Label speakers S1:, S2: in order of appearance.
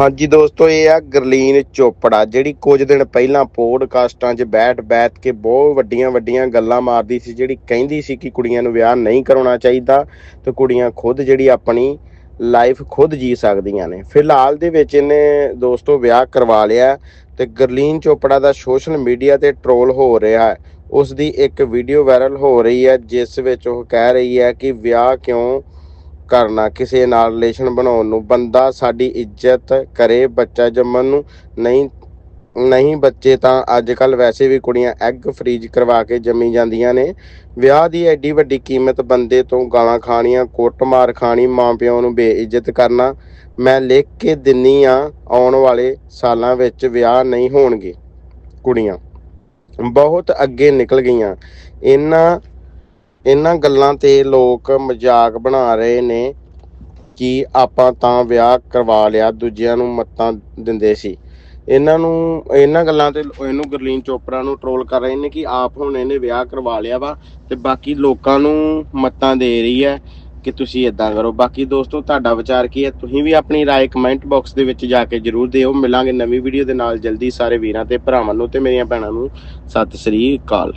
S1: ਹਾਂਜੀ ਦੋਸਤੋ, ਇਹ ਆ ਗਰਲੀਨ ਚੋਪੜਾ, ਜਿਹੜੀ ਕੁਝ ਦਿਨ ਪਹਿਲਾਂ ਪੋਡਕਾਸਟਾਂ 'ਚ ਬੈਠ ਬੈਠ ਕੇ ਬਹੁਤ ਵੱਡੀਆਂ ਵੱਡੀਆਂ ਗੱਲਾਂ ਮਾਰਦੀ ਸੀ, ਜਿਹੜੀ ਕਹਿੰਦੀ ਸੀ ਕਿ ਕੁੜੀਆਂ ਨੂੰ ਵਿਆਹ ਨਹੀਂ ਕਰਾਉਣਾ ਚਾਹੀਦਾ ਤੇ ਕੁੜੀਆਂ ਖੁਦ ਜਿਹੜੀ ਆਪਣੀ ਲਾਈਫ ਖੁਦ ਜੀ ਸਕਦੀਆਂ ਨੇ। ਫਿਲਹਾਲ ਦੇ ਵਿੱਚ ਇਹਨੇ ਦੋਸਤੋ ਵਿਆਹ ਕਰਵਾ ਲਿਆ ਤੇ ਗਰਲੀਨ ਚੋਪੜਾ ਦਾ ਸੋਸ਼ਲ ਮੀਡੀਆ ਤੇ ਟ੍ਰੋਲ ਹੋ ਰਿਹਾ ਹੈ। ਉਸ ਦੀ ਇੱਕ ਵੀਡੀਓ ਵਾਇਰਲ ਹੋ ਰਹੀ ਹੈ, ਜਿਸ ਵਿੱਚ ਉਹ ਕਹਿ ਰਹੀ ਹੈ ਕਿ ਵਿਆਹ ਕਿਉਂ ਕਰਨਾ, ਕਿਸੇ ਨਾਲ ਰਿਲੇਸ਼ਨ ਬਣਾਉਣ ਨੂੰ। ਬੰਦਾ ਸਾਡੀ ਇੱਜ਼ਤ ਕਰੇ, ਬੱਚਾ ਜੰਮਣ ਨੂੰ। ਨਹੀਂ ਨਹੀਂ ਬੱਚੇ ਤਾਂ ਅੱਜ ਕੱਲ ਵੈਸੇ ਵੀ ਕੁੜੀਆਂ ਐਗ ਫਰੀਜ ਕਰਵਾ ਕੇ ਜੰਮੀ ਜਾਂਦੀਆਂ ਨੇ। ਵਿਆਹ ਦੀ ਐਡੀ ਵੱਡੀ ਕੀਮਤ ਬੰਦੇ ਤੋਂ ਗਾਲਾਂ ਖਾਣੀਆਂ, ਕੁੱਟਮਾਰ ਖਾਣੀ ਮਾਂ ਪਿਓ ਨੂੰ ਬੇਇੱਜ਼ਤ ਕਰਨਾ, ਮੈਂ ਲਿਖ ਕੇ ਦਿੰਨੀ ਆ, ਆਉਣ ਵਾਲੇ ਸਾਲਾਂ ਵਿੱਚ ਵਿਆਹ ਨਹੀਂ ਹੋਣਗੇ ਕੁੜੀਆਂ। ਬਹੁਤ ਅੱਗੇ ਨਿਕਲ ਗਈਆਂ। ਇਹਨਾਂ ਇਹਨਾਂ ਗੱਲਾਂ ਤੇ ਲੋਕ ਮਜ਼ਾਕ ਬਣਾ ਰਹੇ ਨੇ ਕਿ ਆਪਾਂ ਤਾਂ ਵਿਆਹ ਕਰਵਾ ਲਿਆ ਦੂਜਿਆਂ ਨੂੰ ਮੱਤਾਂ ਦਿੰਦੇ ਸੀ ਇਹਨਾਂ ਨੂੰ ਇਹਨਾਂ ਗੱਲਾਂ ਤੇ ਇਹਨੂੰ ਗਰਲੀਨ ਚੋਪੜਾ ਨੂੰ ਟ੍ਰੋਲ ਕਰ ਰਹੇ ਨੇ ਕਿ ਆਪ ਹੁਣ ਇਹਨੇ ਵਿਆਹ ਕਰਵਾ ਲਿਆ ਵਾ ਤੇ ਬਾਕੀ ਲੋਕਾਂ ਨੂੰ ਮੱਤਾਂ ਦੇ ਰਹੀ ਹੈ ਕਿ ਤੁਸੀਂ ਇਦਾਂ ਕਰੋ ਬਾਕੀ ਦੋਸਤੋ ਤੁਹਾਡਾ ਵਿਚਾਰ ਕੀ ਹੈ ਤੁਸੀਂ ਵੀ ਆਪਣੀ رائے ਕਮੈਂਟ ਬਾਕਸ ਦੇ ਵਿੱਚ ਜਾ ਕੇ ਜਰੂਰ ਦਿਓ ਮਿਲਾਂਗੇ ਨਵੀਂ ਵੀਡੀਓ ਦੇ ਨਾਲ ਜਲਦੀ ਸਾਰੇ ਵੀਰਾਂ ਤੇ ਭਰਾਵਾਂ ਨੂੰ ਤੇ ਮੇਰੀਆਂ ਭੈਣਾਂ ਨੂੰ ਸਤਿ ਸ੍ਰੀ ਅਕਾਲ